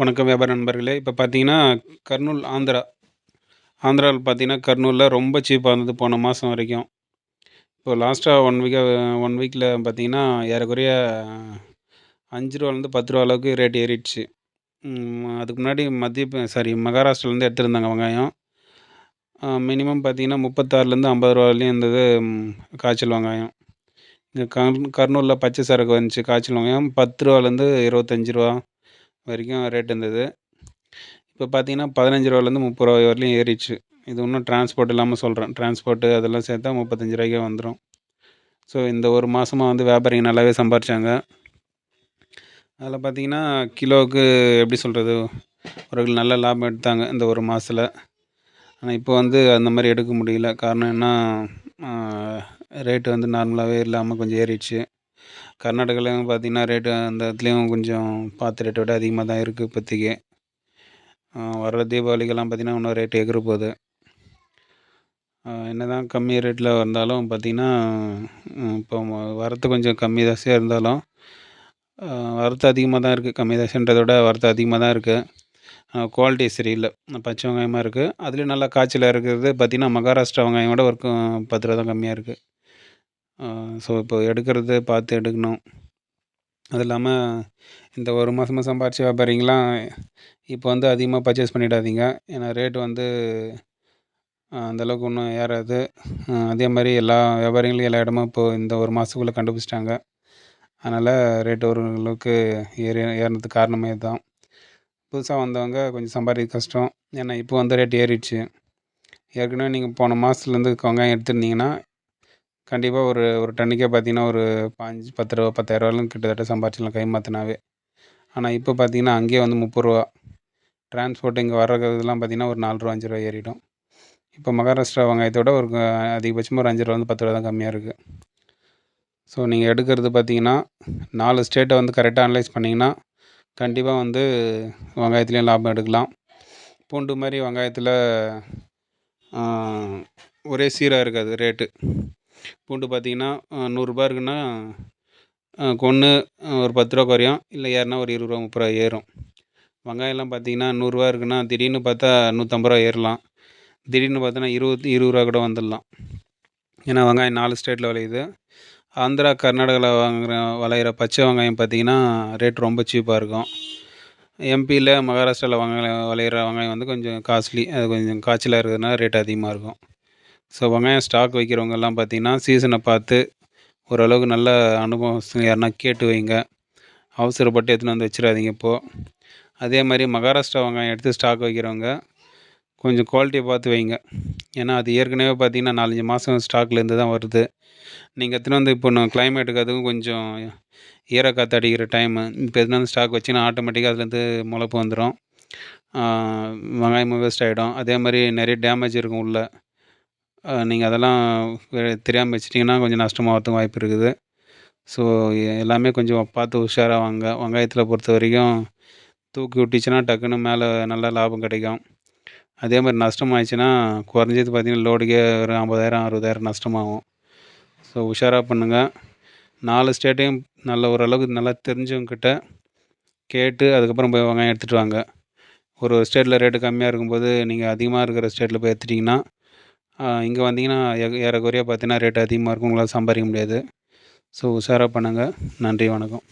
வணக்கம் வியாபார நண்பர்களே. இப்போ பார்த்தீங்கன்னா கர்னூல் ஆந்திரா. ஆந்திராவில் பார்த்தீங்கன்னா கர்னூலில் ரொம்ப சீப்பாக இருந்தது போன மாதம் வரைக்கும். இப்போ லாஸ்ட்டாக ஒன் வீக்காக ஒன் வீக்கில் பார்த்தீங்கன்னா ஏறக்குறைய அஞ்சு ரூபாலேருந்து பத்து ரூபா அளவுக்கு ரேட் ஏறிடுச்சு. அதுக்கு முன்னாடி மத்திய சாரி மகாராஷ்டிராலேருந்து எடுத்துருந்தாங்க வெங்காயம். மினிமம் பார்த்தீங்கன்னா முப்பத்தாறுலேருந்து ஐம்பது ரூபாலையும் இருந்தது காய்ச்சல் வெங்காயம். இங்கே கர் கர்னூலில் பச்சை சரக்கு வந்துச்சு காய்ச்சல் வெங்காயம். பத்து ரூபாலேருந்து இருபத்தஞ்சி ரூபா. வரைக்கும் ரேட் இருந்தது. இப்போ பார்த்தீங்கன்னா பதினஞ்சு ரூபாலேருந்து முப்பது ரூபா வரலையும் ஏறிச்சு இது இன்னும் டிரான்ஸ்போர்ட் இல்லாமல் சொல்கிறேன் டிரான்ஸ்போர்ட்டு அதெல்லாம் சேர்த்தா முப்பத்தஞ்சு ரூபாய்க்கே வந்துடும் ஸோ இந்த ஒரு மாதமாக வந்து வியாபாரிங்க நல்லாவே சம்பாரிச்சாங்க. அதில் பார்த்தீங்கன்னா கிலோவுக்கு எப்படி சொல்கிறது ஒரு நல்ல லாபம் எடுத்தாங்க இந்த ஒரு மாதத்தில் ஆனால் இப்போ வந்து அந்த மாதிரி எடுக்க முடியல. காரணம் என்ன? ரேட்டு வந்து நார்மலாகவே இல்லாமல் கொஞ்சம் ஏறிடுச்சு. கர்நாடகாலையும் பார்த்தீங்கன்னா ரேட்டு அந்த இடத்துலையும் கொஞ்சம் பார்த்த ரேட்டை விட அதிகமாக தான் இருக்குது இப்போதைக்கு. வர தீபாவளிக்கெல்லாம் பார்த்தீங்கன்னா இன்னும் ரேட்டு எகிற போகுது. என்ன தான் கம்மி ரேட்டில் வந்தாலும் பார்த்திங்கன்னா இப்போ வரத்து கொஞ்சம் கம்மி தாசியாக இருந்தாலும் வரத்து அதிகமாக தான் இருக்குது கம்மி தாசின்றதை விட வரத்து அதிகமாக தான் இருக்குது குவாலிட்டி சரியில்லை. பச்சை வெங்காயமாக இருக்குது அதுலேயும் நல்லா காய்ச்சலாக இருக்கிறது பார்த்திங்கன்னா மகாராஷ்டிரா வெங்காயம் விட ஒரு பத்து ரூபா தான் கம்மியாக இருக்குது ஸோ இப்போ எடுக்கிறது பார்த்து எடுக்கணும். அது இல்லாமல் இந்த ஒரு மாதமாக சம்பாரித்த வியாபாரிங்களாம் இப்போ வந்து அதிகமாக பர்ச்சேஸ் பண்ணிடாதீங்க. ஏன்னா ரேட் வந்து அந்தளவுக்கு ஒன்றும் ஏறாது. அதே மாதிரி எல்லா வியாபாரிகளும் எல்லா இடமும் இப்போது இந்த ஒரு மாதத்துக்குள்ளே கண்டுபிடிச்சிட்டாங்க. அதனால் ரேட் ஓரளவுக்கு ஏறி ஏறினதுக்கு காரணமே இதுதான். புதுசாக வந்தவங்க கொஞ்சம் சம்பாதிக்க கஷ்டம். ஏன்னா இப்போ வந்து ரேட் ஏறிடுச்சு. ஏற்கனவே நீங்கள் போன மாதத்துலேருந்து வெங்காயம் எடுத்துருந்தீங்கன்னா கண்டிப்பாக ஒரு ஒரு டன்னுக்கே பார்த்தீங்கன்னா ஒரு பாஞ்சு பத்து ரூபா பத்தாயிரரூவாலும் கிட்டத்தட்ட சம்பாரிச்சிடலாம் கை மாற்றினாவே ஆனால் இப்போ பார்த்தீங்கன்னா அங்கேயே வந்து முப்பது ரூபா. டிரான்ஸ்போர்ட் இங்கே வர்றதுலாம் பார்த்தீங்கன்னா ஒரு நாலு ரூபா அஞ்சு ரூபா ஏறிடும். இப்போ மகாராஷ்டிரா வெங்காயத்தோட ஒரு அதிகபட்சமாக ஒரு அஞ்சு ரூபா வந்து பத்து ரூபா தான் கம்மியாக இருக்குது ஸோ நீங்கள் எடுக்கிறது பார்த்தீங்கன்னா நாலு ஸ்டேட்டை வந்து கரெக்டாக அனலைஸ் பண்ணிங்கன்னா கண்டிப்பாக வந்து வெங்காயத்துலேயும் லாபம் எடுக்கலாம். பூண்டு மாதிரி வெங்காயத்தில் ஒரே சீராக இருக்காது ரேட்டு பூண்டு பார்த்தீங்கன்னா நூறுரூபா இருக்குன்னா ஒன்று ஒரு பத்து ரூபா குறையும். இல்லை ஏறுனா ஒரு இருபது ரூபா முப்பது ரூபா ஏறும். வெங்காயம்லாம் பார்த்தீங்கன்னா நூறுரூவா இருக்குன்னா திடீர்னு பார்த்தா நூற்றம்பது ரூபா ஏறலாம். திடீர்னு பார்த்தோன்னா இருபது இருபது ரூபா கூட வந்துடலாம். ஏன்னா வெங்காயம் நாலு ஸ்டேட்டில் விளையுது. ஆந்திரா கர்நாடகாவில் வாங்குகிற விளையிற பச்சை வெங்காயம் பார்த்தீங்கன்னா ரேட் ரொம்ப சீப்பாக இருக்கும். எம்பியில் மகாராஷ்டிராவில் வாங்க விளையிற வெங்காயம் வந்து கொஞ்சம் காஸ்ட்லி. அது கொஞ்சம் காய்ச்சலாக இருக்கிறதுனால ரேட் அதிகமாக இருக்கும். ஸோ வெங்காயம் ஸ்டாக் வைக்கிறவங்கெல்லாம் பார்த்தீங்கன்னா சீசனை பார்த்து ஓரளவுக்கு நல்ல அனுபவம் யாருன்னா கேட்டு வைங்க. அவசரப்பட்டு எடுத்துன்னு வந்து வச்சிடாதீங்க இப்போது அதே மாதிரி மகாராஷ்டிரா வெங்காயம் எடுத்து ஸ்டாக் வைக்கிறவங்க கொஞ்சம் குவாலிட்டியை பார்த்து வைங்க. ஏன்னா அது ஏற்கனவே பார்த்தீங்கன்னா நாலஞ்சு மாதம் ஸ்டாக்லேருந்து தான் வருது. நீங்கள் எத்தனை வந்து இப்போ நான் கிளைமேட்டுக்கு அதுவும் கொஞ்சம் ஈரக்காற்று அடிக்கிற டைமு இப்போ எதுனா வந்து ஸ்டாக் வச்சுன்னா ஆட்டோமேட்டிக்காக அதுலேருந்து முளைப்பு வந்துடும் வெங்காயமும் வேஸ்ட் ஆகிடும் அதே மாதிரி நிறைய டேமேஜ் இருக்கும் உள்ளே. நீங்கள் அதெல்லாம் தெரியாமல் வச்சிட்டிங்கன்னா கொஞ்சம் நஷ்டமாகிறதுக்கும் வாய்ப்பு இருக்குது. ஸோ எல்லாமே கொஞ்சம் பார்த்து உஷாராக வாங்க. வெங்காயத்தில் பொறுத்த வரைக்கும் தூக்கி விட்டுச்சுன்னா டக்குன்னு மேலே நல்லா லாபம் கிடைக்கும். அதே மாதிரி நஷ்டம் ஆயிடுச்சுன்னா குறைஞ்சது பார்த்திங்கன்னா லோடுக்கே ஒரு ஐம்பதாயிரம் அறுபதாயிரம் நஷ்டமாகும். ஸோ உஷாராக பண்ணுங்கள் நாலு ஸ்டேட்டையும் நல்ல ஓரளவுக்கு நல்லா தெரிஞ்சவங்கக்கிட்ட கேட்டு அதுக்கப்புறம் போய் வெங்காயம் எடுத்துகிட்டு வாங்க. ஒரு ஒரு ஸ்டேட்டில் ரேட்டு கம்மியாக இருக்கும்போது நீங்கள் அதிகமாக இருக்கிற ஸ்டேட்டில் போய் எடுத்துட்டிங்கன்னா இங்கே வந்தீங்கன்னா ஏறக்குறைய பார்த்தீங்கன்னா ரேட் அதிகமாக இருக்கும். உங்களால் சம்பாதிக்க முடியாது. ஸோ உஷாராக பண்ணுங்கள் நன்றி வணக்கம்.